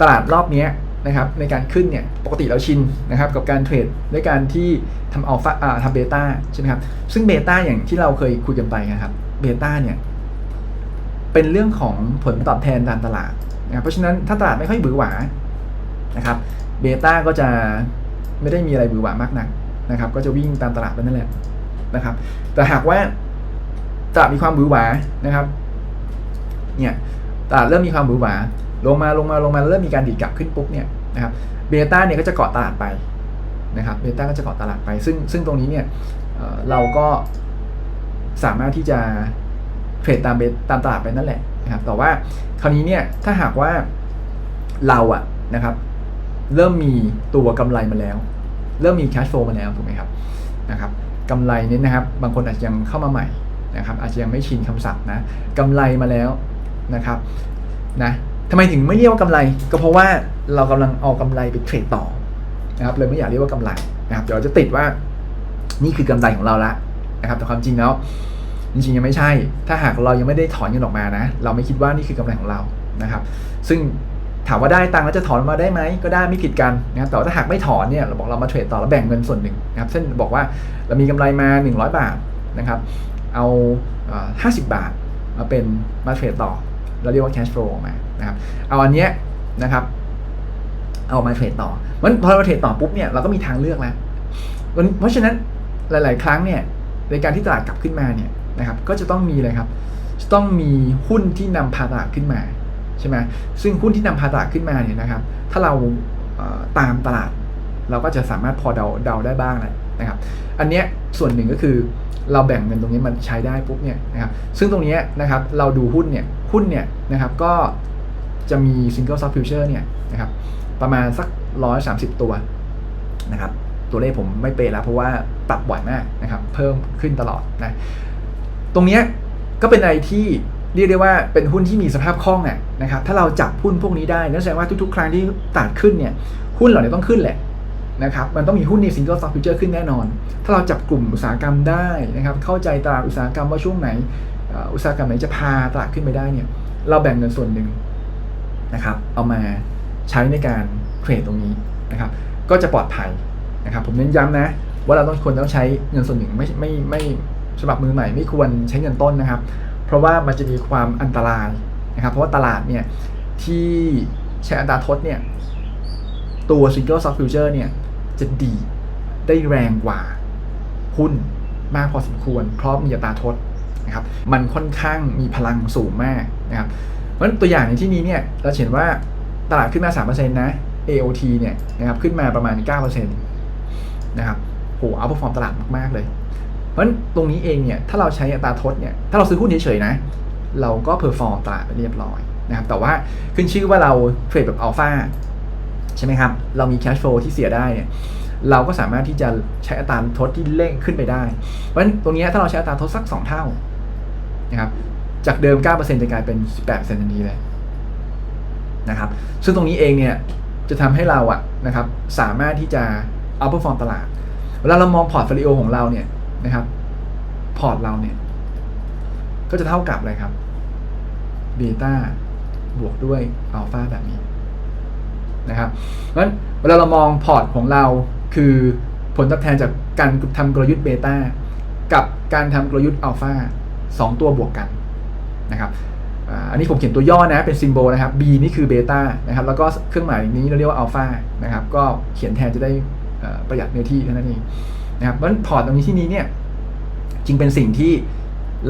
ตลาดรอบนี้นะครับในการขึ้นเนี่ยปกติเราชินนะครับกับการเทรดด้วยการที่ทำอัลฟาอ่าทำเบต้าใช่ไหมครับซึ่งเบต้าอย่างที่เราเคยคุยกันไปนะครับเบต้าเนี่ยเป็นเรื่องของผลตอบแทนตามตลาดนะเพราะฉะนั้นถ้าตลาดไม่ค่อยบือหวานะครับเบต้าก็จะไม่ได้มีอะไรบือหวามากนักนะครับ ก็จะวิ่งตามตลาดไปนั่นแหละนะครับ แต่หากว่าตลาดมีความบือหวานะครับเนี่ยตลาดเริ่มมีความหวือหวา ลงมาลงมาลงมาเริ่มมีการดีดกลับขึ้นปุ๊บเนี่ยนะครับเบต้าเนี่ยก็จะเกาะตลาดไปนะครับเบต้าก็จะเกาะตลาดไป ซึ่งซึ่งตรงนี้เนี่ยเราก็สามารถที่จะเทรดตามเบตามตลาดไปนั่นแหละนะครับแต่ว่าคราวนี้เนี่ยถ้าหากว่าเราอะนะครับ เริ่มมีตัวกำไรมาแล้ว เริ่มมี cash flow มาแล้วถูกไหมครับนะครับกำไรเนี่ยนะครับ บางคนอาจจะยังเข้ามาใหม่นะครับ อาจจะยังไม่ชินคำศัพท์นะกำไรมาแล้วนะครับนะ ทำไมถึงไม่เรียกว่ากำไร ก็เพราะว่าเรากำลังเอากำไรไปเทรดต่อนะครับเลยไม่อยากเรียกว่ากำไรนะครับเดี๋ยวจะติดว่านี่คือกำไรของเราละนะครับแต่ความจริงแล้วจริงๆยังไม่ใช่ ถ้าหากเรายังไม่ได้ถอนเงินออกมานะ เราไม่คิดว่านี่คือกำไรของเรานะครับ ซึ่งถามว่าได้ตังค์แล้วจะถอนมาได้ไหมก็ได้ไม่ผิดกันนะครับแต่ว่าถ้าหากไม่ถอนเนี่ยเราบอกเรามาเทรดต่อแล้วแบ่งเงินส่วนหนึ่งนะครับเช่นบอกว่าเรามีกำไรมา 100 บาทนะครับ เอา 50 บาทมาเป็นมาเทรดต่อ เราเรียกว่า cash flow ออกมานะครับเอาอันเนี้ยนะครับ เอามาเทรดต่อมันพอเราเทรดต่อปุ๊บเนี่ยเราก็มีทางเลือกแล้วเพราะฉะนั้นหลาย ๆ ครั้งเนี่ยในการที่ตลาดกลับขึ้นมาเนี่ยนะครับก็จะต้องมีเลยครับจะต้องมีหุ้นที่นำพาตลาดขึ้นมาใช่ไหมซึ่งหุ้นที่นำพาตลาดขึ้นมาเนี่ยนะครับ ถ้าเราตามตลาด เราก็จะสามารถพอเดาเดาได้บ้างแหละนะครับ อันเนี้ยส่วนหนึ่งก็คือเราแบ่งเงินตรงนี้มันใช้ได้ปุ๊บเนี่ยนะครับ ซึ่งตรงนี้นะครับเราดูหุ้นเนี่ยหุ้นเนี่ยนะครับก็จะมี single stock future เนี่ยนะครับประมาณสัก 130 ตัวนะครับตัวเลขผมไม่เป๊ะแล้วเพราะว่าปรับบ่อยมากนะครับเพิ่มขึ้นตลอดนะตรงนี้ก็เป็นอะไรที่เรียกได้ว่าเป็นหุ้นที่มีสภาพคล่องน่ะนะครับถ้าเราจับหุ้นพวกนี้ได้นั่นแสดงว่าทุกๆ ครั้งที่ตลาดขึ้นเนี่ยหุ้นเหล่านี้ต้องขึ้นแหละนะครับมันต้องมีหุ้นใน single stock future ขึ้นแน่นอน ถ้าเราจับกลุ่มอุตสาหกรรมได้นะครับเข้าใจตลาดอุตสาหกรรมว่าช่วงไหน อุตสาหกรรมไหนจะพาตลาดขึ้นไปได้เนี่ยเราแบ่งเงินส่วนหนึ่งนะครับเอามาใช้ในการเทรดตรงนี้นะครับก็จะปลอดภัยนะครับผมเน้นย้ำนะว่าเราต้องควรต้องใช้เงินส่วนหนึ่งไม่ไม่ไม่สำหรับมือใหม่ไม่ควรใช้เงินต้นนะครับ เพราะว่ามันจะมีความอันตรายนะครับ เพราะว่าตลาดเนี่ยที่ใช้อัตราทดเนี่ยตัว single stock future เนี่ยจะดีได้แรงกว่าหุ้นมากพอสมควรเพราะมีอัตราทด นะครับมันค่อนข้างมีพลังสูงมากนะครับเพราะฉะนั้นตัวอย่างในที่นี้เนี่ยเราเห็นว่าตลาดขึ้นมา 3%นะ AOT เนี่ยนะครับขึ้นมาประมาณ 9%นะครับโหเอาพอฟอร์มตลาดมากๆเลย เพราะฉะนั้นตรงนี้เองเนี่ยถ้าเราใช้อัตราทดเนี่ยถ้าเราซื้อหุ้นเฉยๆนะเราก็เพอร์ฟอร์มตลาดไปเรียบร้อยนะครับแต่ว่าขึ้นชื่อว่าเราเทรดแบบอัลฟาใช่ไหมครับ เรามีแคชโฟลที่เสียได้เนี่ยเราก็สามารถที่จะใช้อัตราทดที่เร่งขึ้นไปได้ เพราะฉะนั้นตรงนี้ถ้าเราใช้อัตราทดสัก 2 เท่า นะครับ จากเดิม 9%จะกลายเป็น 18%ทันทีเลยนะครับ ซึ่งตรงนี้เองเนี่ยจะทำให้เราอะนะครับสามารถที่จะเอาเปอร์ฟอร์มตลาด เวลาเรามองพอร์ตโฟลิโอของเราเนี่ยนะครับ พอร์ตเราเนี่ย ก็จะเท่ากับอะไรครับเบต้าบวกด้วยอัลฟาแบบนี้นะครับเพราะฉะนั้นเวลาเรามองพอร์ตของเราคือผลตอบแทนจากการทำกลยุทธ์เบต้ากับการทำกลยุทธ์อัลฟา สองตัวบวกกันนะครับอันนี้ผมเขียนตัวย่อนะเป็นซิมโบลนะครับ B นี่คือเบต้านะครับแล้วก็เครื่องหมายนี้เราเรียกว่าอัลฟานะครับก็เขียนแทนจะได้ประหยัดเนื้อที่เท่านั้นเองนะครับเพราะฉะนั้นพอร์ตตรงนี้ที่นี้เนี่ยจึงเป็นสิ่งที่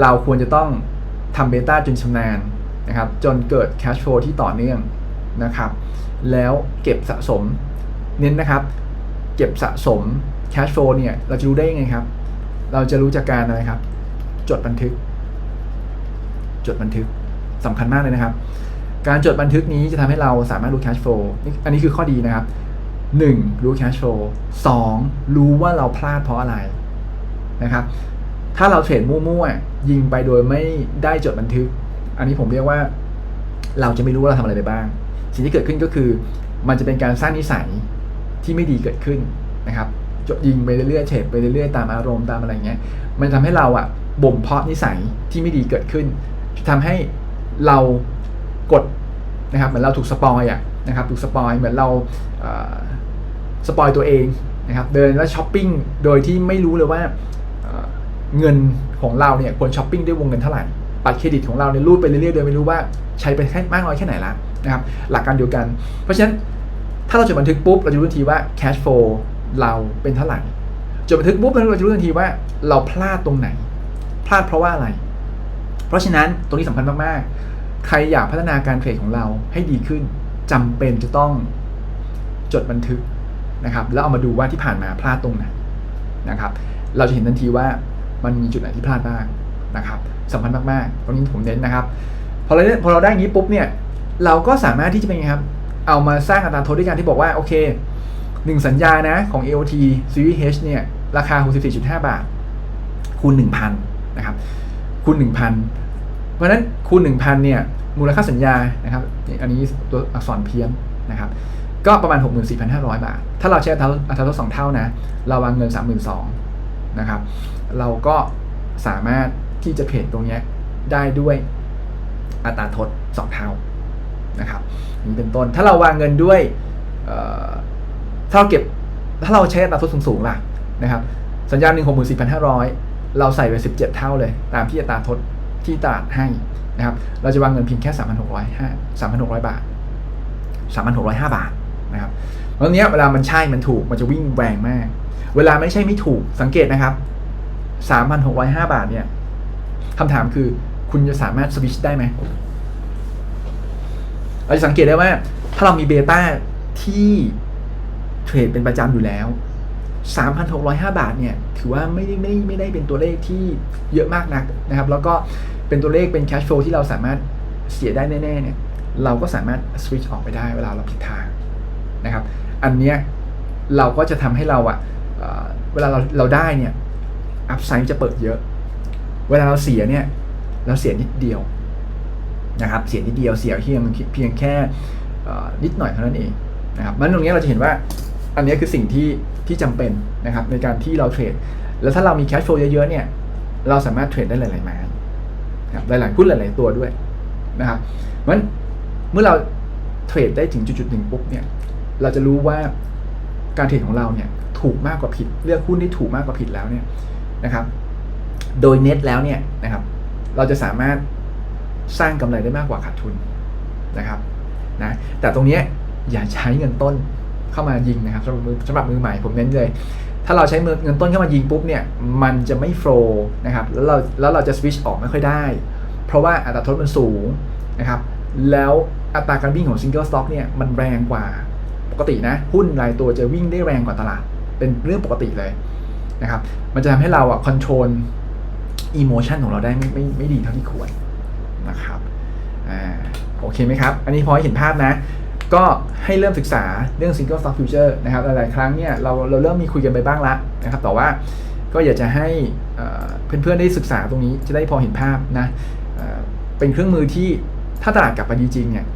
เราควรจะต้องทำเบต้าจนชำนาญนะครับจนเกิด cash flow ที่ต่อเนื่องนะครับแล้วเก็บสะสมเน้นนะครับ เก็บสะสม cash flow เนี่ยเราจะรู้ได้ยังไงครับ เราจะรู้จากการอะไรครับ จดบันทึก จดบันทึกสำคัญมากเลยนะครับ การจดบันทึกนี้จะทำให้เราสามารถรู้ cash flow อันนี้คือข้อดีนะครับ 1. รู้ cash flow 2. รู้ว่าเราพลาดเพราะอะไรนะครับ ถ้าเราเทรดมั่วๆ ยิงไปโดยไม่ได้จดบันทึก อันนี้ผมเรียกว่า เราจะไม่รู้ว่าเราทำอะไรไปบ้าง สิ่งที่เกิดขึ้นก็คือ มันจะเป็นการสร้างนิสัยที่ไม่ดีเกิดขึ้นนะครับจดยิงไปเรื่อยๆเฉดไปเรื่อยๆ ตามอารมณ์ตามอะไรเงี้ย มันทำให้เราอะบ่มเพาะนิสัยที่ไม่ดีเกิดขึ้น ทำให้เรากดนะครับเหมือนเราถูกสปอยอะนะครับถูกสปอยเหมือนเราเสปอยตัวเองนะครับเดินแล้วช้อปปิ้งโดยที่ไม่รู้เลยว่าเอ่อเงินของเราเนี่ยควรช้อปปิ้งด้วยวงเงินเท่าไหร่บัตรเครดิตของเราเนี่ยรูดไปเรื่อยๆโดยไม่รู้ว่าใช้ไปแค่มากน้อยแค่ไหนละนะครับหลักการเดียวกัน เพราะฉะนั้นถ้าเราจดบันทึกปุ๊บเราจะรู้ทันทีว่า cash flow เราเป็นเท่าไหร่จดบันทึกปุ๊บเราจะรู้ทันทีว่าเราพลาดตรงไหน พลาดเพราะว่าอะไร เพราะฉะนั้นตรงนี้สำคัญมากๆ ใครอยากพัฒนาการเทรดของเราให้ดีขึ้นจำเป็นจะต้องจดบันทึกนะครับ แล้วเอามาดูว่าที่ผ่านมาพลาดตรงไหนนะครับ เราจะเห็นทันทีว่ามันมีจุดไหนที่พลาดบ้างนะครับสำคัญมากๆ ตรงนี้ผมเน้นนะครับ พอเราได้พอเราได้อย่างนี้ปุ๊บเนี่ย เราก็สามารถที่จะเป็นไงครับ เอามาสร้างอัตราโทษด้วยการที่บอกว่าโอเคหนึ่งสัญญานะของ AOT Series H เนี่ยราคา 64.5 บาท คูณ 1,000 นะครับ คูณ 1,000 เพราะฉะนั้นคูณ 1,000 เนี่ย มูลค่าสัญญานะครับ อันนี้ตัวอักษรเพี้ยนนะครับ ก็ประมาณ 64,500 บาท ถ้าเราใช้อัตราอัตราลดสองเท่านะ เราวางเงิน 32,000นะครับ เราก็สามารถที่จะเทรดตรงนี้ได้ด้วยอัตราทด2เท่านะครับนี่เป็นต้น ถ้าเราวางเงินด้วยเอ่อถ้าเราเก็บถ้าเราใช้อัตราทดสูงๆล่ะนะครับสัญญาณหนึ่งหกหมื่นสี่พันห้าร้อย เราใส่ไปสิบเท่าเลย ตามที่อัตราทดที่ตลาดให้นะครับ เราจะวางเงินเพียงแค่สามพันหกร้อยห้าสามพันหกร้อยบาทสามพันหกร้อยห้าบาทนะครับเพราะเนี้ยเวลามันใช่มันถูกมันจะวิ่งแรงมาก เวลาไม่ใช่ไม่ถูกสังเกตนะครับสามพันหกร้อยห้าบาทเนี่ยคำถามคือคุณจะสามารถสวิชได้ไหมเราจะสังเกตได้ว่า ถ้าเรามีเบต้าที่เทรดเป็นประจำอยู่แล้ว 3,605 บาทเนี่ยถือว่าไม่ได้ไม่ได้ไม่ได้เป็นตัวเลขที่เยอะมากนักนะครับ แล้วก็เป็นตัวเลขเป็น cash flow ที่เราสามารถเสียได้แน่ๆเนี่ยเราก็สามารถ switch ออกไปได้เวลาเราผิดทางนะครับ อันเนี้ยเราก็จะทำให้เราอะเอ่อเวลาเราเราได้เนี่ย upside จะเปิดเยอะ เวลาเราเสียเนี่ยเราเสียนิดเดียวนะครับเสียนิดเดียวเสียเพียงเพียงแค่นิดหน่อยเท่านั้นเองนะครับมันตรงนี้เราจะเห็นว่า อันนี้คือสิ่งที่ที่จำเป็นนะครับในการที่เราเทรด แล้วถ้าเรามีแคชโฟลเยอะๆเนี่ยเราสามารถเทรดได้หลายๆไม้นครับหลายๆหุ้นหลายๆตัวด้วยนะครับเพราะฉะนั้นเมื่อเราเทรดได้ถึงจุดๆหนึ่งปุ๊บเนี่ยเราจะรู้ว่าการเทรดของเราเนี่ยถูกมากกว่าผิด เลือกหุ้นที่ถูกมากกว่าผิดแล้วเนี่ยนะครับ โดยเน็ตแล้วเนี่ยนะครับ เราจะสามารถสร้างกำไรได้มากกว่าขาดทุนนะครับนะแต่ตรงนี้อย่าใช้เงินต้น เข้ามายิงนะครับสำหรับมือสำหรับมือใหม่ผมเน้นเลย ถ้าเราใช้เงินต้นเข้ามายิงปุ๊บเนี่ยมันจะไม่โฟล์นะครับแล้วเราแล้วเราจะสวิตช์ออกไม่ค่อยได้ เพราะว่าอัตราทดมันสูงนะครับแล้วอัตราการวิ่งของซิงเกิลสต็อกเนี่ยมันแรงกว่าปกตินะหุ้นรายตัวจะวิ่งได้แรงกว่าตลาด เป็นเรื่องปกติเลยนะครับมันจะทำให้เราอะคอนโทรลอิโมชันของเราได้ไม่ไม่ไม่ดีเท่าที่ควรนะครับอ่าโอเคไหมครับ อันนี้พอให้เห็นภาพนะ ก็ให้เริ่มศึกษาเรื่อง single stock future นะครับหลายๆครั้งเนี่ยเราเราเริ่มมีคุยกันไปบ้างละนะครับแต่ว่าก็อยากจะให้เอ่อเพื่อนๆได้ศึกษาตรงนี้จะได้พอเห็นภาพนะเเป็นเครื่องมือที่ถ้าตลาดกลับมาดีจริงเนี่ย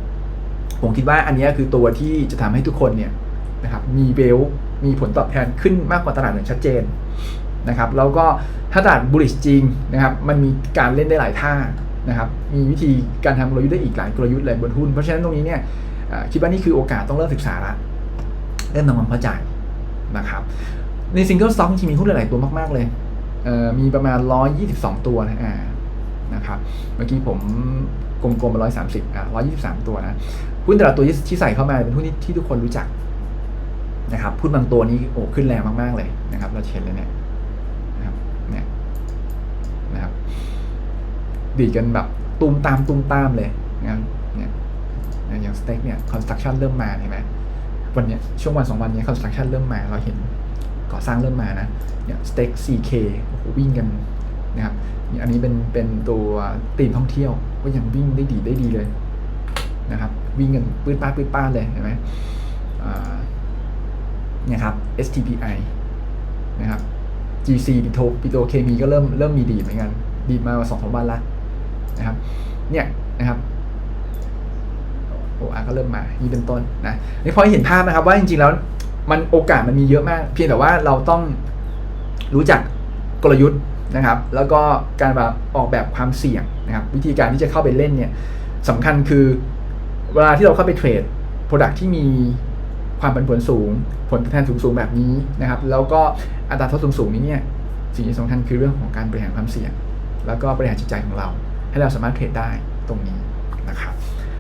ผมคิดว่าอันนี้คือตัวที่จะทำให้ทุกคนเนี่ยนะครับมีเวลมีผลตอบแทนขึ้นมากกว่าตลาดอย่างชัดเจนนะครับแล้วก็ถ้าตลาด bullish จริงนะครับมันมีการเล่นได้หลายท่านะครับมีวิธีการทำกลยุทธ์ได้อีกหลายกลยุทธ์เลยบนหุ้น เพราะฉะนั้นตรงนี้เนี่ย คิดว่านี่คือโอกาสต้องเริ่มศึกษาละเริ่มทำความเข้าใจนะครับใน single stock จริงมีหุ้นหลาย ๆ ตัวมาก ๆ เลยเมีประมาณ 122 ตัวนะอ่านะครับเมื่อกี้ผมกลมๆมา130อะ123ตัวนะหุ้นแต่ละตัวที่ที่ใส่เข้ามาเป็นหุ้นที่ที่ทุกคนรู้จักนะครับหุ้นบางตัวนี้โอ้ขึ้นแรงมาก ๆ เลยนะครับ เราเห็นเลยเนี่ยนะครับเนี่ยนะครับดีดกันแบบตูมตามตูมตามเลยนะครับเนี่ย อย่างสเต็กเนี่ยคอนสตรักชั่นเริ่มมาเห็นไหมวันเนี้ยช่วงวันสองวันนี้คอนสตรักชั่นเริ่มมาเราเห็นก่อสร้างเริ่มมานะเนี่ยสเต็ก 4K โอ้โหวิ่งกันนะครับอันนี้เป็นเป็นตัวตีมท่องเที่ยวก็ยังวิ่งได้ดีได้ดีเลยนะครับวิ่งกันปื้ดป้าปื้ดป้าเลยเห็นไหมเนี่ยครับ STPI นะครับ GC ปิโตปิโตเคมีก็เริ่มเริ่มมีดีเหมือนกัน ดีมาสองสามวันละนะครับเนี่ยนะครับ โออาก็เริ่มมานี่เป็นต้นนะนี่พอเห็นภาพนะครับว่าจริงๆแล้วมันโอกาสมันมีเยอะมาก เพียงแต่ว่าเราต้องรู้จักกลยุทธ์นะครับ แล้วก็การแบบออกแบบความเสี่ยงนะครับ วิธีการที่จะเข้าไปเล่นเนี่ยสำคัญคือเวลาที่เราเข้าไปเทรด Product ที่มีความผันผวนสูง ผลตอบแทนสูงๆแบบนี้นะครับ แล้วก็อัตราทดสูงๆนี้เนี่ยสิ่งที่สำคัญคือเรื่องของการบริหารความเสี่ยง แล้วก็บริหารจิตใจของเรา ให้เราสามารถเทรดได้ตรงนี้นะครับ